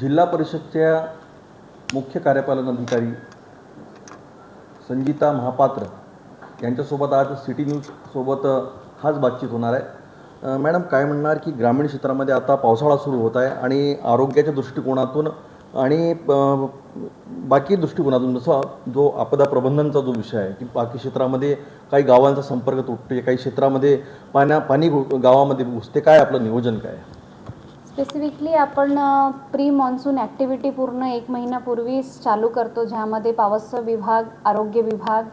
जिल्हा परिषदच्या मुख्य कार्यपालन अधिकारी संगीता महापात्र यांच्यासोबत आज सिटी न्यूजसोबत हाच बातचीत होणार आहे. मॅडम काय म्हणणार की ग्रामीण क्षेत्रामध्ये आता पावसाळा सुरू होत आहे आणि आरोग्याच्या दृष्टिकोनातून आणि बाकी दृष्टिकोनातून जसं जो आपदा प्रबंधनचा जो विषय आहे की बाकी क्षेत्रामध्ये काही गावांचा संपर्क तुटते काही क्षेत्रामध्ये पाण्या पाणी घु- गावामध्ये घुसते काय आपलं नियोजन काय आहे? स्पेसिफिकली आपण प्री मॉन्सून ॲक्टिव्हिटी पूर्ण एक महिन्यापूर्वीच चालू करतो ज्यामध्ये पावस विभाग आरोग्य विभाग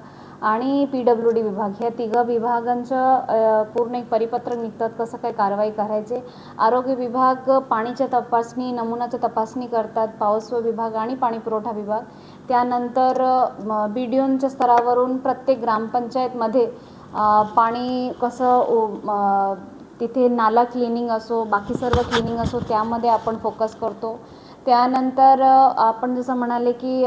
आणि पी डब्ल्यू डी विभाग ह्या तिघं विभागांचं पूर्ण एक परिपत्रक निघतात कसं काय कारवाई करायचे. आरोग्य विभाग पाणीच्या तपासणी नमुनाच्या तपासणी करतात पावस्व विभाग आणि पाणी पुरवठा विभाग. त्यानंतर बी डी ओनच्या स्तरावरून प्रत्येक ग्रामपंचायतमध्ये पाणी कसं तिथे नाला क्लिनिंग असो बाकी सर्व क्लिनिंग असो त्यामध्ये आपण फोकस करतो. त्यानंतर आपण जसं म्हणाले की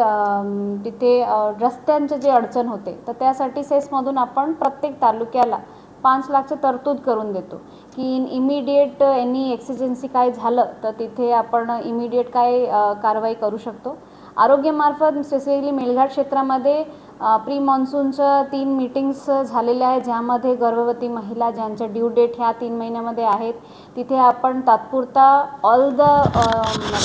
तिथे रस्त्यांचे जे अडचण होते तर त्यासाठी सेसमधून आपण प्रत्येक तालुक्याला पाच लाखचं तरतूद करून देतो. की इन इमिडिएट एनी एक्सिजन्सी काय झालं तर तिथे आपण इमिडिएट काय कारवाई करू शकतो. आरोग्यामार्फत स्पेसिफिकली मेळघाट क्षेत्रामध्ये प्री मॉन्सूनच्या तीन मीटिंग्स झालेल्या आहेत ज्यामध्ये गर्भवती महिला ज्यांच्या ड्यू डेट ह्या तीन महिन्यामध्ये आहेत तिथे आपण तात्पुरता all the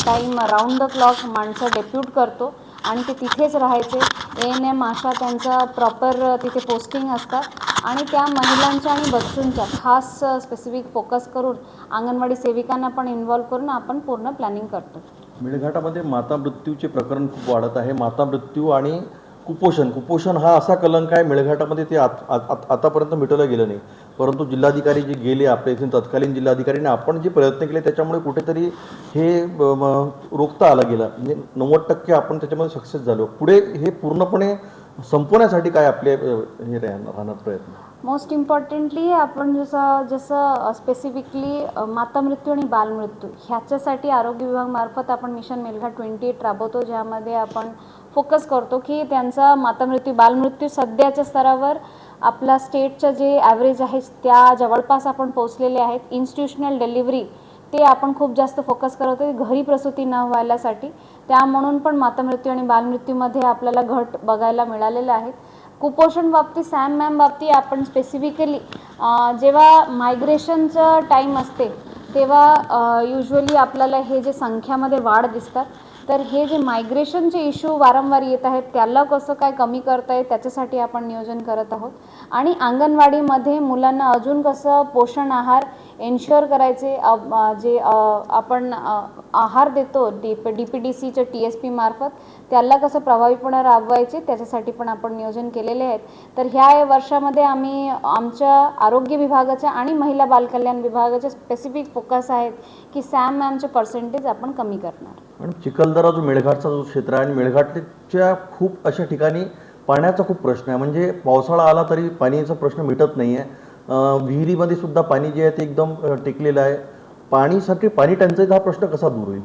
time round the clock माणसं डेप्यूट करतो आणि ते तिथेच राहायचे. ए एन एम आशा त्यांचं प्रॉपर तिथे पोस्टिंग असतात. आणि त्या महिलांच्या आणि बच्चूंच्या खास स्पेसिफिक फोकस करून अंगणवाडी सेविकांना पण इन्व्हॉल्व करून आपण पूर्ण प्लॅनिंग करतो. मेळघाटामध्ये माता मृत्यूचे प्रकरण खूप वाढत आहे. माता मृत्यू आणि कुपोषण कुपोषण हा असा कलंक आहे मेळघाटामध्ये ते आत, आत, आत- आतापर्यंत मिटवलं गेलं नाही. परंतु जिल्हाधिकारी जे गेले आपल्या इथून तत्कालीन जिल्हाधिकारीने आपण जे प्रयत्न केले त्याच्यामुळे कुठेतरी हे ब- रोखता आलं गेलं. म्हणजे नव्वद टक्के आपण त्याच्यामध्ये सक्सेस झालो. पुढे हे पूर्णपणे संपवण्यासाठी काय आपले हे राहणार प्रयत्न? मोस्ट इम्पॉर्टंटली आपण जसं जसं स्पेसिफिकली माता मृत्यू आणि बालमृत्यू ह्याच्यासाठी आरोग्य विभागामार्फत आपण मिशन मेलघा ट्वेंटी एट राबवतो ज्यामध्ये आपण फोकस करतो की त्यांचा माता मृत्यू बालमृत्यू सध्याच्या स्तरावर आपला स्टेटचं जे ॲव्हरेज आहे त्या जवळपास आपण पोचलेले आहेत. इन्स्टिट्युशनल डिलिव्हरी ते आपण खूप जास्त फोकस करत होतो घरी प्रसूती न व्हायलासाठी त्या म्हणून पण माता मृत्यू आणि बालमृत्यूमध्ये आपल्याला घट बघायला मिळालेला आहे. कुपोषण बाबतीत सॅम मॅम बाबतीत आपण स्पेसिफिकली जेव्हा मायग्रेशनचं टाईम असते तेव्हा युजली आपल्याला हे जे संख्यामध्ये वाढ दिसतात. तर हे जे मायग्रेशनचे इश्यू वारंवार येत आहेत त्याला कसं काय कमी करता येईल त्याच्यासाठी आपण नियोजन करत आहोत. आणि अंगणवाडीमध्ये मुलांना अजून कसं पोषण आहार एन्श्युअर करायचे जे आपण आहार देतो डी डी पी डी सीच्या टी एस पी मार्फत त्याला कसं प्रभावीपणे राबवायचे त्याच्यासाठी पण आपण नियोजन केलेले आहेत. तर ह्या वर्षामध्ये आम्ही आमच्या आरोग्य विभागाच्या आणि महिला बालकल्याण विभागाचे स्पेसिफिक फोकस आहेत की सॅम मॅमचे पर्सेंटेज आपण कमी करणार. पण चिखलदरा जो मेळघाटचा जो क्षेत्र आहे आणि मेळघाटच्या खूप अशा ठिकाणी पाण्याचा खूप प्रश्न आहे. म्हणजे पावसाळा आला तरी पाण्याचा प्रश्न मिटत नाही आहे विहिरीमध्ये सुद्धा पाणी जे आहे ते एकदम टेकलेलं आहे. पाणीसाठी पाणी टंचाईचा हा प्रश्न कसा दूर होईल?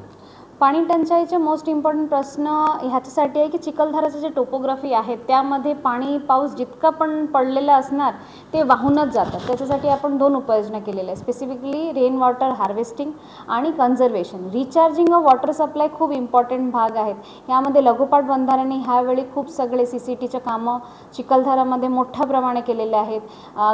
पाणी टंचाईचे मोस्ट इम्पॉर्टंट प्रश्न ह्याच्यासाठी आहे की चिखलदराचं जे टोपोग्राफी आहे त्यामध्ये पाणी पाऊस जितका पण पडलेला असणार ते वाहूनच जातात त्याच्यासाठी आपण दोन उपाययोजना केलेल्या आहे स्पेसिफिकली रेन वॉटर हार्वेस्टिंग आणि conservation recharging of water supply खूप इम्पॉर्टंट भाग आहेत. यामध्ये लघुपाट बंधाऱ्याने ह्यावेळी खूप सगळे सी सी टीचे कामं चिखलधारामध्ये मोठ्या प्रमाणे केलेले आहेत.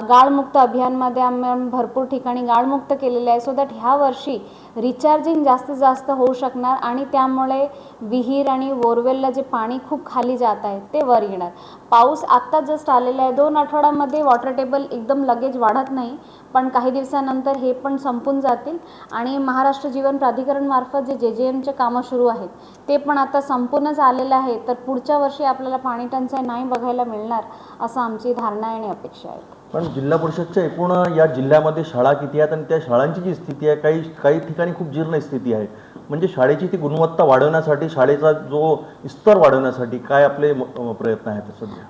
गाळमुक्त अभियानमध्ये आम्ही भरपूर ठिकाणी गाळमुक्त केलेले आहे. सो दॅट ह्या वर्षी रिचार्जिंग जास्तीत जास्त होऊ शकणार आणि त्यामुळे विहीर आणि बोरवेलला जे पाणी खूप खाली जात आहे ते वर येणार. पाऊस आत्ता जस्ट आलेला आहे. दोन आठवड्यामध्ये वॉटर टेबल एकदम लगेच वाढत नाही पण काही दिवसानंतर हे पण संपून जातील. आणि महाराष्ट्र जीवन प्राधिकरणमार्फत जे जे जे एमचे कामं सुरू आहेत ते पण आता संपूर्णच आलेलं आहे. तर पुढच्या वर्षी आपल्याला पाणी टंचाई नाही बघायला मिळणार असं आमची धारणा आहे आणि अपेक्षा आहे. पण जिल्हा परिषदच्या एकूण या जिल्ह्यामध्ये शाळा किती आहेत आणि त्या शाळांची जी स्थिती आहे काही काही ठिकाणी खूप जीर्ण स्थिती आहे. म्हणजे शाळेची ती गुणवत्ता वाढवण्यासाठी शाळेचा जो स्तर वाढवण्यासाठी काय आपले प्रयत्न आहेत सध्या?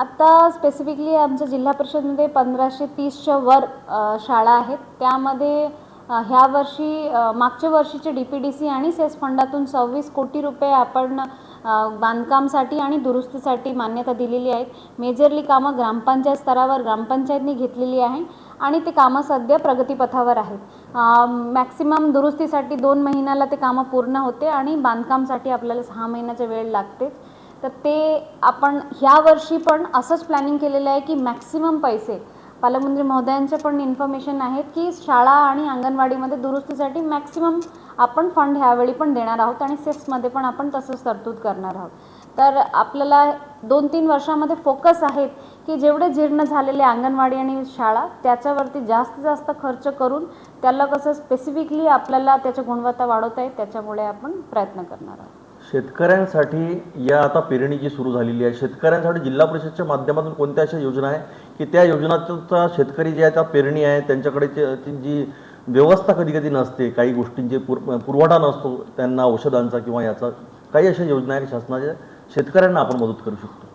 आता स्पेसिफिकली आमच्या जिल्हा परिषदमध्ये पंधराशे तीसच्या वर शाळा आहेत. त्यामध्ये ह्या वर्षी मागच्या वर्षीचे डी पी डी सी आणि सेस फंडातून सव्वीस कोटी रुपये आपण बांधकामसाठी आणि दुरुस्तीसाठी मान्यता दिलेली आहेत. मेजरली कामं ग्रामपंचायत स्तरावर ग्रामपंचायतनी घेतलेली आहे आणि ते कामं सध्या प्रगतीपथावर आहेत. मॅक्सिमम दुरुस्तीसाठी दोन महिन्याला ते कामं पूर्ण होते आणि बांधकामसाठी आपल्याला सहा महिन्याचा वेळ लागतेच तर ते आपण ह्या वर्षी पण असंच प्लॅनिंग केलेलं आहे की मॅक्सिमम पैसे पालकमंत्री महोदयांचे पण इन्फॉर्मेशन आहेत की शाळा आणि अंगणवाडीमध्ये दुरुस्तीसाठी मॅक्सिमम आपण फंड ह्यावेळी पण देणार आहोत आणि सेस्टमध्ये पण आपण तसंच तरतूद करणार आहोत. तर आपल्याला दोन तीन वर्षामध्ये फोकस आहेत की जेवढे जीर्ण झालेले अंगणवाडी आणि शाळा त्याच्यावरती जास्तीत जास्त खर्च करून त्याला कसं स्पेसिफिकली आपल्याला त्याची गुणवत्ता वाढवता येईल त्याच्यामुळे आपण प्रयत्न करणार आहोत. शेतकऱ्यांसाठी या आता पेरणी जी सुरू झालेली आहे शेतकऱ्यांसाठी जिल्हा परिषदच्या माध्यमातून कोणत्या अशा योजना आहे की त्या योजनाचा शेतकरी जे आहे त्या पेरणी आहे त्यांच्याकडे जी व्यवस्था कधी कधी नसते काही गोष्टींचे पुर पुरवठा नसतो त्यांना औषधांचा किंवा याचा काही अशा योजना आहेत शासनाच्या शेतकऱ्यांना आपण मदत करू शकतो.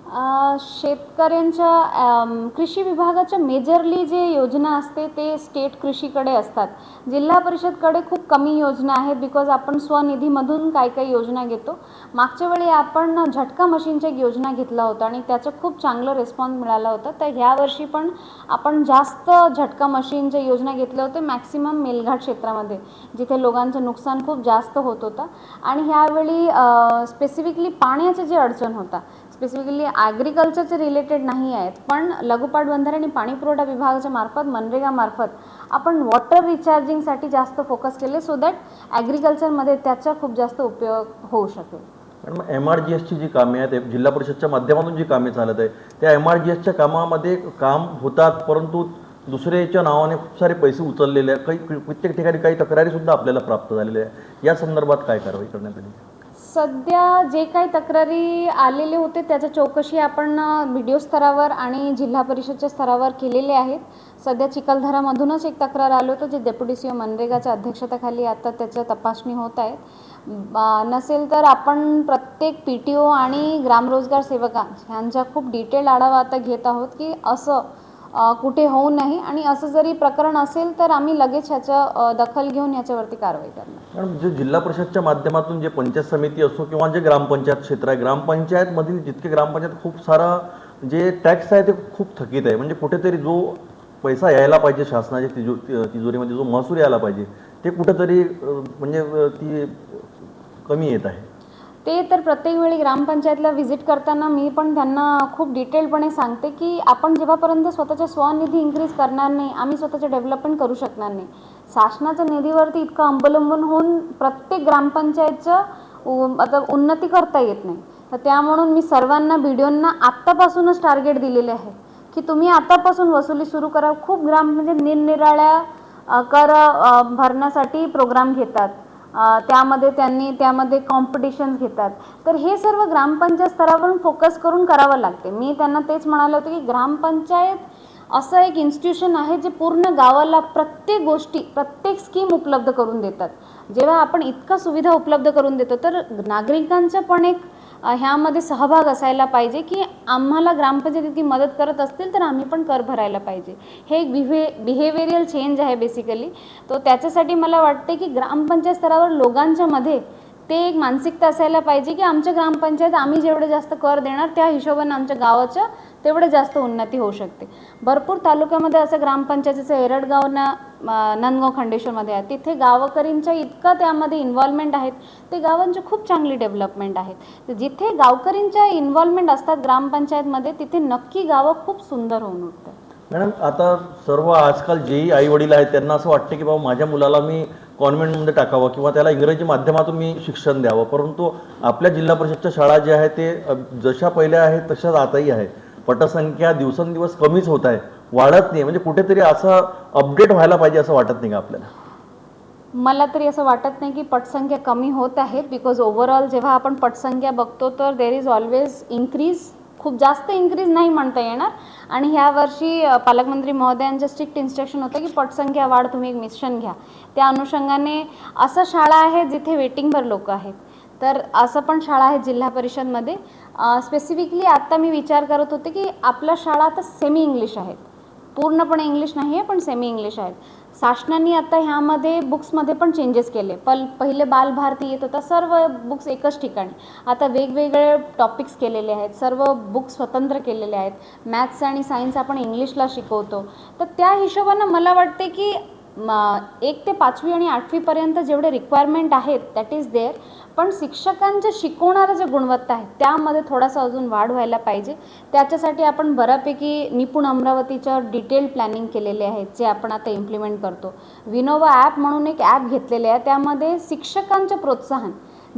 शेतकऱ्यांच्या कृषी विभागाच्या मेजरली जे योजना असते ते स्टेट कृषीकडे असतात. जिल्हा परिषदकडे खूप कमी योजना आहेत बिकॉज आपण स्वनिधीमधून काही काही योजना घेतो. मागच्या वेळी आपण झटका मशीनच्या एक योजना घेतला होता आणि त्याचं खूप चांगलं रिस्पॉन्स मिळाला होता. तर ह्या वर्षी पण आपण जास्त झटका मशीनच्या योजना घेतल्या होत्या मॅक्सिमम मेलघाट क्षेत्रामध्ये जिथे लोकांचं नुकसान खूप जास्त होत होतं. आणि ह्यावेळी स्पेसिफिकली पाण्याचं जे अडचण होता स्पेसिफिकली ॲग्रिकल्चरचे रिलेटेड नाही आहेत पण लघुपाट बंधारे आणि पाणी पुरवठा विभागाच्या मार्फत मनरेगामार्फत आपण वॉटर रिचार्जिंगसाठी जास्त फोकस केले सो दॅट ॲग्रिकल्चरमध्ये त्याचा खूप जास्त उपयोग होऊ शकेल. आणि एम आर जी एसची जी कामे आहेत जिल्हा परिषदच्या माध्यमातून जी कामे चालत आहे त्या एम आर जी एसच्या कामामध्ये काम होतात परंतु दुसऱ्याच्या नावाने खूप सारे पैसे उचललेले आहेत. काही प्रत्येक ठिकाणी काही तक्रारी सुद्धा आपल्याला प्राप्त झालेल्या आहे या संदर्भात काय कारवाई करण्यात आली? सध्या जे काही तक्रारी आलेले होते त्याच्या चौकशी आपण व्हिडिओ स्तरावर आणि जिल्हा परिषदच्या स्तरावर केलेले आहेत. सध्या चिखलदरामधूनच एक तक्रार आलं होतं जे डेप्युटी सी ओ मनरेगाच्या अध्यक्षतेखाली आता त्याच्या तपासणी होत आहे नसेल तर आपण प्रत्येक पी टी ओ आणि ग्रामरोजगार सेवका ह्यांचा खूप डिटेल आढावा आता घेत आहोत की असं कुठे होऊ नये आणि असं जरी प्रकरण असेल तर आम्ही लगेच ह्याचं दखल घेऊन याच्यावरती कारवाई करणार. पण जे जिल्हा परिषदच्या माध्यमातून जे पंचायत समिती असो किंवा जे ग्रामपंचायत क्षेत्र आहे ग्रामपंचायतमधील जितके ग्रामपंचायत खूप सारा जे टॅक्स आहे ते खूप थकीत आहे. म्हणजे कुठेतरी जो पैसा यायला पाहिजे शासनाच्या तिजो तिजोरीमध्ये जो महसूल यायला पाहिजे ते कुठेतरी म्हणजे ती कमी येत आहे. ते तर प्रत्येक वेळी ग्रामपंचायतला व्हिजिट करताना मी पण त्यांना खूप डिटेलपणे सांगते की आपण जेव्हापर्यंत स्वतःचा स्वनिधी इन्क्रीज करणार नाही आम्ही स्वतःचे डेव्हलपमेंट करू शकणार नाही. शासनाच्या निधीवरती इतकं अवलंबून होऊन प्रत्येक ग्रामपंचायतचं आता उन्नती करता येत नाही. तर त्यामुळं मी सर्वांना व्हिडिओंना आत्तापासूनच टार्गेट दिलेले आहे की तुम्ही आतापासून वसुली सुरू करा. खूप ग्राम म्हणजे निरनिराळ्या कर भरण्यासाठी प्रोग्राम घेतात. त्यामध्ये त्यांनी त्यामध्ये कॉम्पिटिशन्स घेतात. तर हे सर्व ग्रामपंचायत स्तरावरून फोकस करून करावं लागते. मी त्यांना तेच म्हणाले होते की ग्रामपंचायत असं एक इन्स्टिट्यूशन आहे जे पूर्ण गावाला प्रत्येक गोष्टी प्रत्येक स्कीम उपलब्ध करून देतात. जेव्हा आपण इतका सुविधा उपलब्ध करून देतो तर नागरिकांचं पण एक ह्यामध्ये सहभाग असायला पाहिजे की आम्हाला ग्रामपंचायत इतकी मदत करत असतील तर आम्ही पण कर भरायला पाहिजे. हे एक बिहे बिहेवियरियल चेंज आहे बेसिकली तो त्याच्यासाठी मला वाटते की ग्रामपंचायत स्तरावर लोकांच्या मध्ये ते एक मानसिकता असायला पाहिजे की आमच्या ग्रामपंचायत आम्ही जेवढे जास्त कर देणार त्या हिशोबाने आमच्या गावाचं तेवढं जास्त उन्नती होऊ शकते. भरपूर तालुक्यामध्ये असं ग्रामपंचायतीचं एरडगावना नंदगाव खंडेश्वरमध्ये आहे. तिथे गावकरींच्या इतकं त्यामध्ये इन्व्हॉल्वमेंट आहेत. ते गावांची खूप चांगली डेव्हलपमेंट आहेत. जिथे गावकरींच्या इन्व्हॉल्वमेंट असतात ग्रामपंचायतमध्ये तिथे नक्की गावं खूप सुंदर होऊन उठतात. मॅडम आता सर्व आजकाल जेही आई वडील आहेत त्यांना असं वाटतं की बाबा माझ्या मुलाला मी कॉन्व्हेंटमध्ये टाकावं किंवा त्याला इंग्रजी माध्यमातून मी शिक्षण द्यावं. परंतु आपल्या जिल्हा परिषदच्या शाळा ज्या आहेत ते जशा पहिल्या आहेत तशाच आताही आहे पटसंख्या दिवसेंदिवस कमीच होत आहे. वाढत नाही. म्हणजे कुठेतरी असं अपडेट व्हायला पाहिजे असं वाटत नाही का आपल्याला? मला तरी असं वाटत नाही की पटसंख्या कमी होत आहेत. बिकॉज ओव्हरऑल जेव्हा आपण पटसंख्या बघतो तर देर इज ऑलवेज इन्क्रीज खूप जास्त इन्क्रीज नाही म्हणता येणार. आणि ह्या वर्षी पालकमंत्री महोदयांचं स्ट्रिक्ट इन्स्ट्रक्शन होतं की पटसंख्या वाढ तुम्ही एक मिशन घ्या. त्या अनुषंगाने असं शाळा आहे जिथे वेटिंगवर लोक आहेत. तर असं पण शाळा आहे जिल्हा परिषदमध्ये. स्पेसिफिकली आत्ता मी विचार करत होते की आपल्या शाळा आता सेमी इंग्लिश आहेत. पूर्णपणे इंग्लिश नाही आहे पण सेमी इंग्लिश आहेत. शासनाने आता ह्यामध्ये बुक्समध्ये पण चेंजेस केले. पल पहिले बालभारती येत होता सर्व बुक्स एकच ठिकाणी. आता वेगवेगळे टॉपिक्स केलेले आहेत सर्व बुक्स स्वतंत्र केलेले आहेत. मॅथ्स आणि सायन्स आपण इंग्लिशला शिकवतो. तर त्या हिशोबानं मला वाटते की म एक ते पाचवी आणि आठवीपर्यंत जेवढे रिक्वायरमेंट आहेत दॅट इज देअर पण शिक्षकांच्या शिकवणारं जे गुणवत्ता आहे त्यामध्ये थोडासा अजून वाढ व्हायला पाहिजे. त्याच्यासाठी आपण बऱ्यापैकी निपुण अमरावतीच्या डिटेल प्लॅनिंग केलेले आहेत जे आपण आता इम्प्लिमेंट करतो. विनोवा ॲप म्हणून एक ॲप घेतलेले आहे त्यामध्ये शिक्षकांचं प्रोत्साहन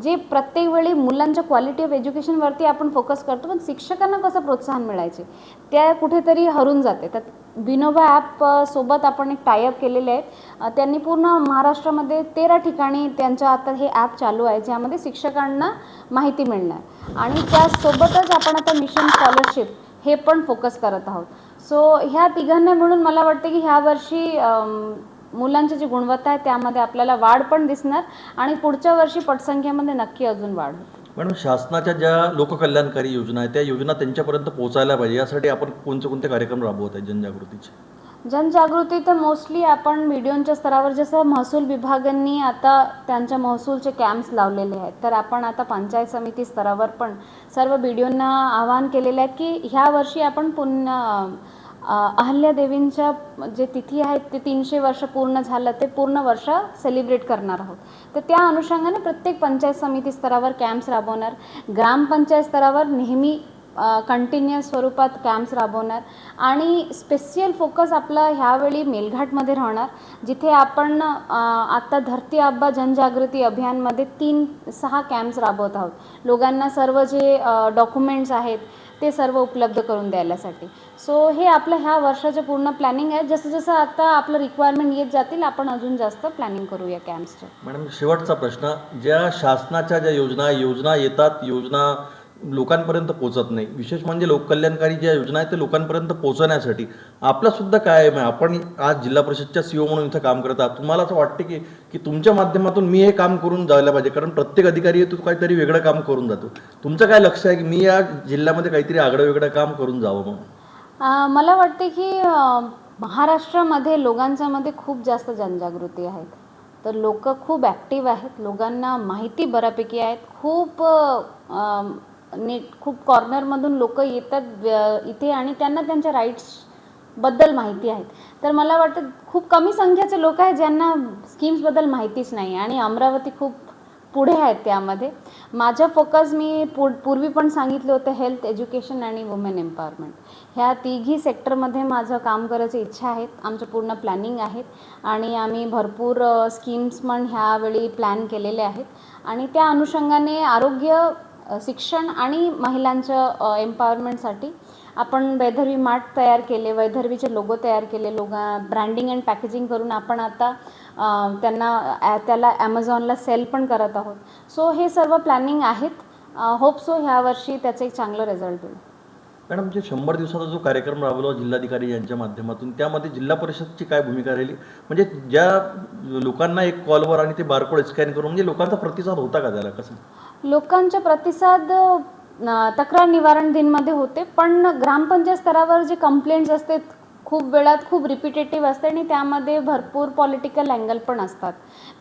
जे प्रत्येक वेळी मुलांच्या क्वालिटी ऑफ एज्युकेशनवरती आपण फोकस करतो पण शिक्षकांना कसं प्रोत्साहन मिळायचे? त्या कुठेतरी हरून जाते. तर विनोबा ॲप सोबत आपण एक टायअप केलेले आहेत. त्यांनी पूर्ण महाराष्ट्रामध्ये तेरा ठिकाणी त्यांच्या आता हे ॲप चालू आहे ज्यामध्ये शिक्षकांना माहिती मिळणार. आणि त्यासोबतच आपण आता मिशन स्कॉलरशिप हे पण फोकस करत आहोत. सो ह्या तिघांना मिळून मला वाटतं की ह्या वर्षी मुलांची जी गुणवत्ता आहे त्यामध्ये आपल्याला वाढ पण दिसणार आणि पुढच्या वर्षी पटसंख्येमध्ये नक्की अजून वाढ मॅडम शासनाच्या ज्या लोककल्याणकारी योजना आहेत त्या योजना त्यांच्यापर्यंत पोहोचायला पाहिजे. यासाठी आपण कोणते कोणते कार्यक्रम राबवत आहे जनजागृतीचे? जनजागृती तर मोस्टली आपण व्हिडिओच्या स्तरावर जसं महसूल विभागांनी आता त्यांच्या महसूलचे कॅम्प्स लावलेले आहेत. तर आपण आता पंचायत समिती स्तरावर पण सर्व व्हिडिओंना आवाहन केलेलं आहे की ह्या वर्षी आपण पुन्हा अहल्यादेवींच्या जे तिथी आहेत ते तीनशे वर्ष पूर्ण झालं ते पूर्ण वर्ष सेलिब्रेट करणार आहोत. तर त्या अनुषंगाने प्रत्येक पंचायत समिती स्तरावर कॅम्प्स राबवणार. ग्रामपंचायत स्तरावर नेहमी कंटिन्युअस स्वरूपात कॅम्प्स राबवणार. आणि स्पेसियल फोकस आपला ह्यावेळी मेलघाटमध्ये राहणार जिथे आपण आत्ता धरती आब्बा जनजागृती अभियानमध्ये तीन सहा कॅम्प्स राबवत आहोत. लोकांना सर्व जे डॉक्युमेंट्स आहेत ते सर्व उपलब्ध करून द्यायलासाठी. सो हे आपलं ह्या वर्षाचं पूर्ण प्लॅनिंग आहे. जसं जसं आता आपलं रिक्वायरमेंट येत जातील आपण अजून जास्त प्लॅनिंग करूया कॅम्पचं मॅडम शेवटचा प्रश्न ज्या शासनाच्या ज्या योजना योजना येतात योजना लोकांपर्यंत पोचत नाही. विशेष म्हणजे लोककल्याणकारी ज्या योजना आहेत ते लोकांपर्यंत पोचण्यासाठी आपलं सुद्धा काय आहे. आपण आज जिल्हा परिषदच्या सीओ म्हणून इथं काम करत आहात. तुम्हाला असं वाटतं की की तुमच्या माध्यमातून मी हे काम करून जायला पाहिजे? कारण प्रत्येक अधिकारी तो काहीतरी वेगळं काम करून जातो. तुमचं काय लक्ष आहे की मी या जिल्ह्यामध्ये काहीतरी आगळं वेगळं काम करून जावं म्हणून? मला वाटते की महाराष्ट्रामध्ये लोकांच्यामध्ये खूप जास्त जनजागृती आहेत तर लोक खूप ॲक्टिव्ह आहेत. लोकांना माहिती बऱ्यापैकी आहेत. खूप नीट खूप कॉर्नरमधून लोक येतात इथे आणि त्यांना त्यांच्या राईट्सबद्दल माहिती आहेत. तर मला वाटतं खूप कमी संख्येचे लोक आहेत ज्यांना स्कीम्सबद्दल माहितीच नाही आणि अमरावती खूप पुढे आहेत त्यामध्ये. माझं फोकस मी पू पूर्वी पण सांगितलं होतं हेल्थ एज्युकेशन आणि वुमेन एम्पॉवरमेंट ह्या तिघी सेक्टरमध्ये माझं काम करायची इच्छा आहेत. आमचं पूर्ण प्लॅनिंग आहेत आणि आम्ही भरपूर स्कीम्स पण ह्यावेळी प्लॅन केलेले आहेत. आणि त्या अनुषंगाने आरोग्य शिक्षण आणि महिलांच्या एम्पॉवरमेंटसाठी आपण वैधर्वी मार्ट तयार केले वैधर्वीचे लोगो तयार केले लोग ब्रँडिंग अँड पॅकेजिंग करून आपण आता त्यांना त्याला ॲमेझॉनला सेल पण करत आहोत. सो हे सर्व प्लॅनिंग आहेत. होप सो ह्या वर्षी त्याचं एक चांगलं रिझल्ट होईल. मॅडम जे शंभर दिवसाचा जो कार्यक्रम राबवला जिल्हाधिकारी यांच्या माध्यमातून त्यामध्ये जिल्हा परिषदची काय भूमिका राहिली? म्हणजे ज्या लोकांना एक कॉलवर आणि ते बारकोड स्कॅन करून म्हणजे लोकांचा प्रतिसाद होता का त्याला? कसं? लोकांच्या प्रतिसाद तक्रार निवारण दिनमध्ये होते पण ग्रामपंचायत स्तरावर जे कंप्लेंट्स असते खूप वेळात खूप रिपिटेटिव्ह असते आणि त्यामध्ये भरपूर पॉलिटिकल अँगल पण असतात.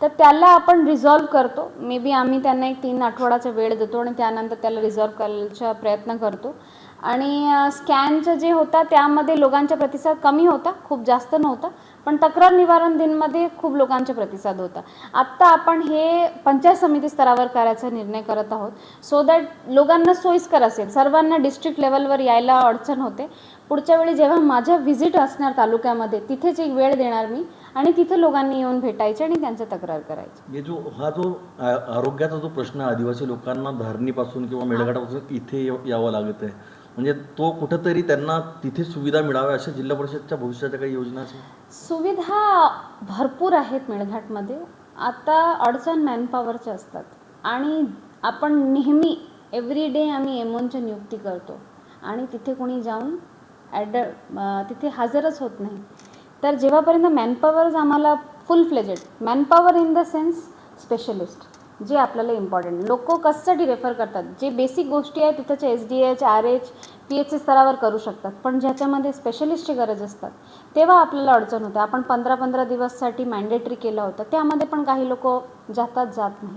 तर त्याला आपण रिझॉल्व करतो. मे बी आम्ही त्यांना एक तीन आठवड्याचा वेळ देतो आणि त्यानंतर त्याला रिझॉल्व करायचा प्रयत्न करतो. आणि स्कॅनचं जे होता त्यामध्ये लोकांचा प्रतिसाद कमी होता खूप जास्त नव्हता पण तक्रार निवारण दिनमध्ये खूप लोकांचा प्रतिसाद होता. आत्ता आपण हे पंचायत समिती स्तरावर करायचा निर्णय करत आहोत सो दॅट लोकांना सोयीस्कर असेल. सर्वांना डिस्ट्रिक्ट लेवलवर यायला अडचण होते. पुढच्या वेळी जेव्हा माझ्या व्हिजिट असणार तालुक्यामध्ये तिथेच एक वेळ देणार मी आणि तिथे लोकांनी येऊन भेटायचे आणि त्यांच्या तक्रार करायची. हे जो हा जो आरोग्याचा जो प्रश्न आदिवासी लोकांना धारणीपासून किंवा मेळघाटापासून इथे यावं लागत आहे म्हणजे तो कुठंतरी त्यांना तिथे सुविधा मिळाव्या अशा जिल्हा परिषदच्या भविष्याच्या काही योजना असेल? सुविधा भरपूर आहेत मेळघाटमध्ये. आता अडचण मॅनपॉवरच्या असतात. आणि आपण नेहमी एव्हरी डे आम्ही एमओनच्या नियुक्ती करतो. आणि तिथे कोणी जाऊन ॲड तिथे हजरच होत नाही. तर जेव्हापर्यंत मॅनपॉवर्स आम्हाला full fledged manpower in the sense specialist जे आपल्याला इम्पॉर्टंट लोक कशासाठी रेफर करतात? जे बेसिक गोष्टी आहेत तिथंचे S D H R H P H स्तरावर करू शकतात. पण ज्याच्यामध्ये स्पेशलिस्टची गरज असतात तेव्हा आपल्याला अडचण होते. आपण पंधरा पंधरा दिवससाठी मॅन्डेटरी केलं होतं. त्यामध्ये पण काही लोक जातात जात नाही.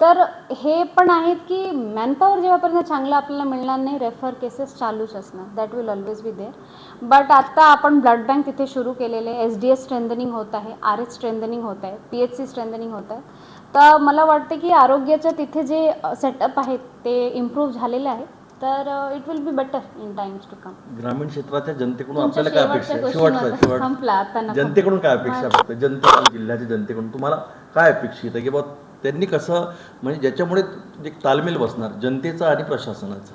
तर हे पण आहेत की मॅनपॉवर जेव्हापर्यंत चांगलं आपल्याला मिळणार नाही रेफर केसेस चालूच असणार. That will always be there but आत्ता आपण ब्लड बँक तिथे सुरू केलेले. एस डी एस स्ट्रेंथनिंग होत आहे आर एच स्ट्रेंथनिंग होत आहे पी एच सी स्ट्रेंथनिंग होत आहे. तर मला वाटते की आरोग्याच्या तिथे जे सेटअप आहेत ते इम्प्रूव्ह झालेले आहेत तर it will be better in times to come ग्रामीण क्षेत्राच्या जनतेकडून आपल्याला काय अपेक्षा आहे? शेवटच्या शेवटचा question शेवट. संपला आता नको. जनतेकडून काय अपेक्षा आहे? जनते जिल्ह्याच्या जनतेकडून तुम्हाला काय अपेक्षित आहे की बा त्यांनी कसं म्हणजे ज्याच्यामुळे एक तालमेल बसणार जनतेचा आणि प्रशासनाचा?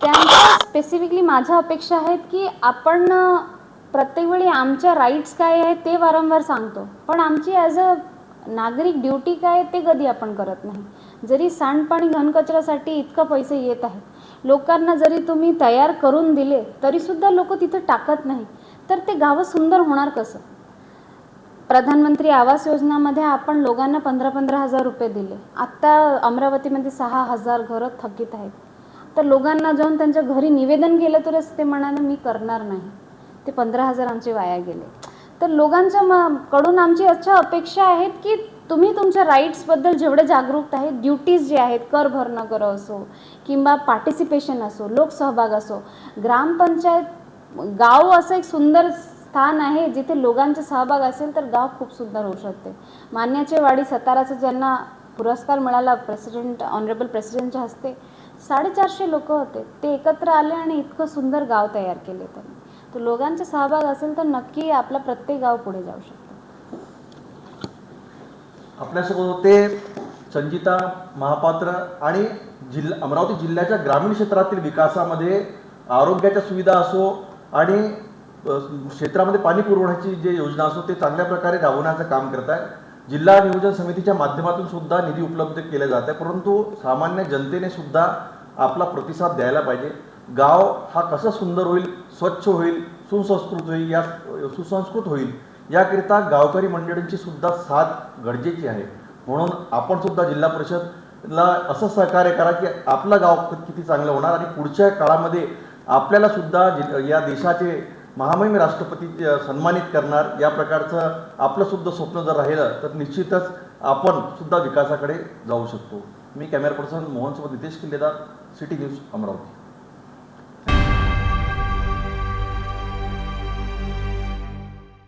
त्यांच्या स्पेसिफिकली माझ्या अपेक्षा आहेत की आपण अ, प्रत्येक वेळी आमच्या राईट्स काय आहेत ते वारंवार सांगतो. पण आमची ॲज अ नागरिक ड्युटी काय ते कधी आपण करत नाही. जरी सांडपाणी घनकचऱ्यासाठी इतकं पैसे येत आहेत लोकांना जरी तुम्ही तयार करून दिले तरीसुद्धा लोक तिथं टाकत नाही. तर ते गावं सुंदर होणार कसं? प्रधानमंत्री आवास योजनामध्ये आपण लोकांना पंधरा पंधरा हजार रुपये दिले. आत्ता अमरावतीमध्ये सहा हजार घरं थकीत आहेत. तर लोकांना जाऊन त्यांच्या घरी निवेदन केलं तरच ते म्हणाले मी करणार नाही. ते पंधरा हजार आमचे वाया गेले. तर लोकांच्या म कडून आमची अशा अपेक्षा आहेत की तुम्ही तुमच्या राईट्सबद्दल जेवढे जागरूक आहेत ड्युटीज जे आहेत कर भरणं करं असो किंवा पार्टिसिपेशन असो लोकसहभाग असो ग्रामपंचायत गाव असं एक सुंदर स्थान आहे जिथे लोकांचा सहभाग असेल तर गाव खूप सुंदर होऊ शकते. मान्याचे वाडी सताराचं ज्यांना पुरस्कार मिळाला प्रेसिडेंट ऑनरेबल प्रेसिडेंटच्या हस्ते साडेचारशे लोक होते. ते एकत्र आले आणि इतकं सुंदर गाव तयार केले त्यांनी. तर लोकांचा सहभाग असेल तर नक्की आपला प्रत्येक गाव पुढे जाऊ शकतो. आपल्यासोबत होते संजिता महापात्र आणि जिल्हा अमरावती जिल्ह्याच्या ग्रामीण क्षेत्रातील विकासामध्ये आरोग्याच्या सुविधा असो आणि क्षेत्रामध्ये पाणी पुरवण्याची जे योजना असो ते चांगल्या प्रकारे राबवण्याचं काम करत आहे जिल्हा नियोजन समितीच्या माध्यमातून सुद्धा निधी उपलब्ध केला जात आहे परंतु सामान्य जनतेने सुद्धा आपला प्रतिसाद द्यायला पाहिजे. गाव हा कसा सुंदर होईल स्वच्छ होईल सुसंस्कृत होईल या सुसंस्कृत होईल याकरिता गावकरी मंडळींची सुद्धा साथ गरजेची आहे. म्हणून आपण सुद्धा जिल्हा परिषदला असं सहकार्य करा की आपला गाव किती चांगलं होणार आणि पुढच्या काळामध्ये आपल्याला सुद्धा जि- या देशाचे महामहिम राष्ट्रपती सन्मानित करणार या प्रकारचं आपलं सुद्धा स्वप्न जर राहिलं तर निश्चितच आपण सुद्धा विकासाकडे जाऊ शकतो. मी कॅमेरा पर्सन मोहनसोबत नितेश किल्लेदार सिटी न्यूज अमरावती.